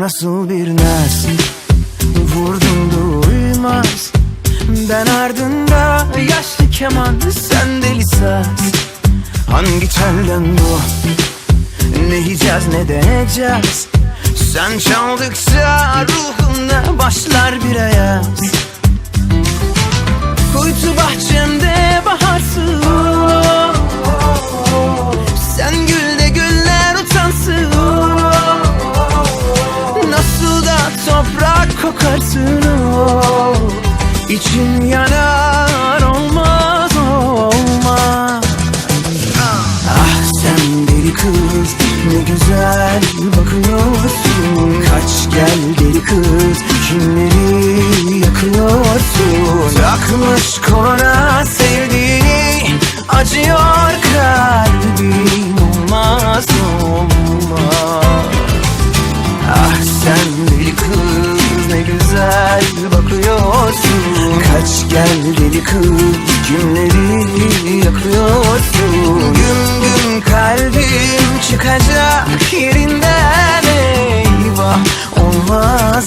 Nasıl bir naz Vurdum duymaz Ben ardında yaşlı keman Sen deli saz. Hangi telden bu? Ne yiyeceğiz ne deneyeceğiz Sen çaldıkça ruhumda başlar bir ayaz. Kuytu bahçemde baharsın İçim yanar olmaz olmaz. Ah sen deli kız ne güzel bakıyorsun. Kaç gel deli kız kimleri yakıyorsun? Takmış koluna sevdiğini acıyor Kaç gel deli kız kimleri yakıyorsun? Gün gün kalbim çıkacak yerinden eyvah Olmaz olmaz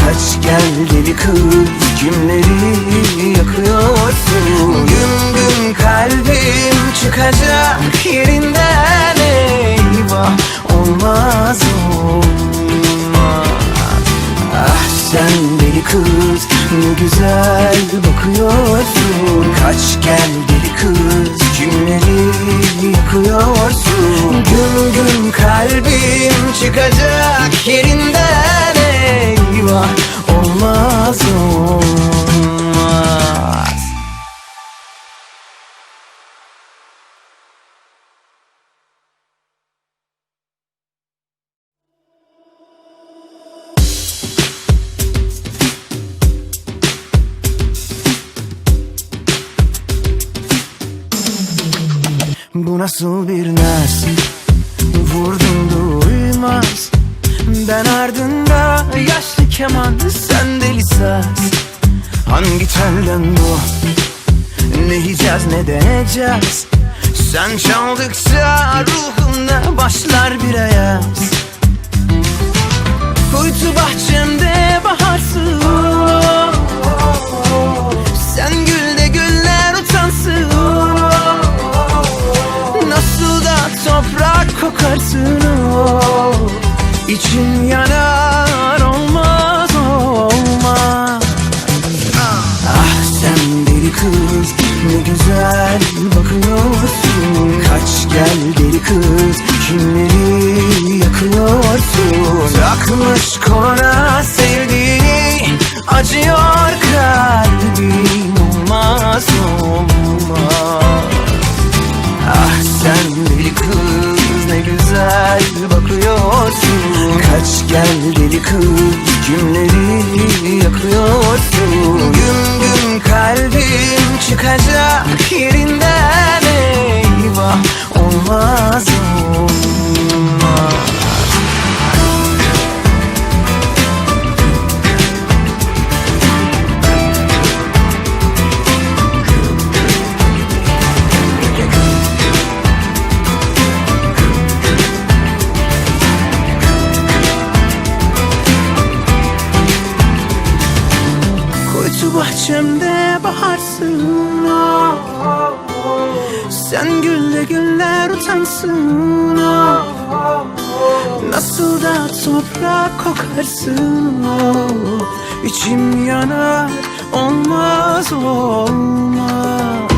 Kaç gel deli kız kimleri yakıyorsun Gün gün kalbim çıkacak yerinden eyvah Olmaz olmaz. Ah sen deli kız ne güzel bakıyorsun Kaç gel deli kız kimleri yakıyorsun? Gün gün kalbim çıkacak yerinden Olmaz olmaz Bu nasıl bir naz Vurdum duymaz. Ben ardında yaşlı keman Sen deli saz. Hangi telden bu? Ne yiyeceğiz ne deneyeceğiz Sen çaldıkça ruhumda başlar bir ayaz. Kuytu bahçemde baharsın kimleri yakıyorsun Takmış koluna sevdiğini acıyor kalbim olmaz olmaz. Ah sen deli kız ne güzel bakıyorsun. Kaç gel deli kız kimleri yakıyorsun. Gün gün kalbim çıkacak yerinden Bahçemde baharsın ah. Sen gülle güller utansın oh. Nasıl da toprak kokarsın oh. İçim yanar olmaz olmaz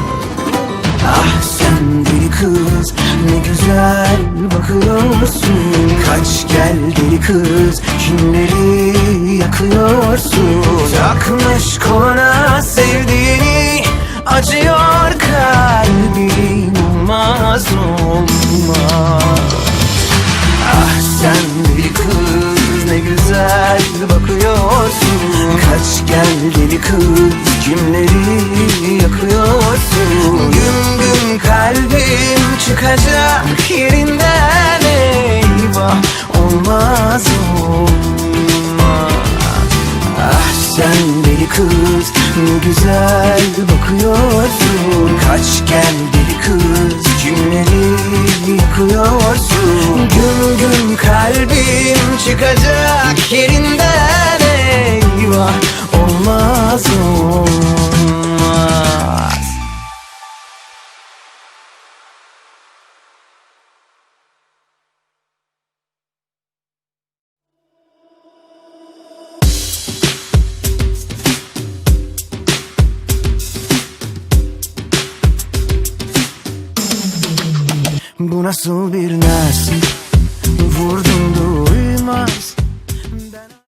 Ah sen deli kız ne güzel bakıyorsun Kaç gel deli kız? Kimleri yakıyorsun? Takmış koluna sevdiğini acıyor kalbim olmaz olmaz. Ah sen deli kız ne güzel bakıyorsun. Kaç gel deli kız kimleri yakıyorsun? Gün gün kalbim çıkacak yerinden Olmaz olmaz. Ah sen deli kız ne güzel bakıyorsun. Kaç gel deli kız kimleri yakıyorsun Gün gün kalbim çıkacak Bu nasıl bir nasip? Vurdum duyma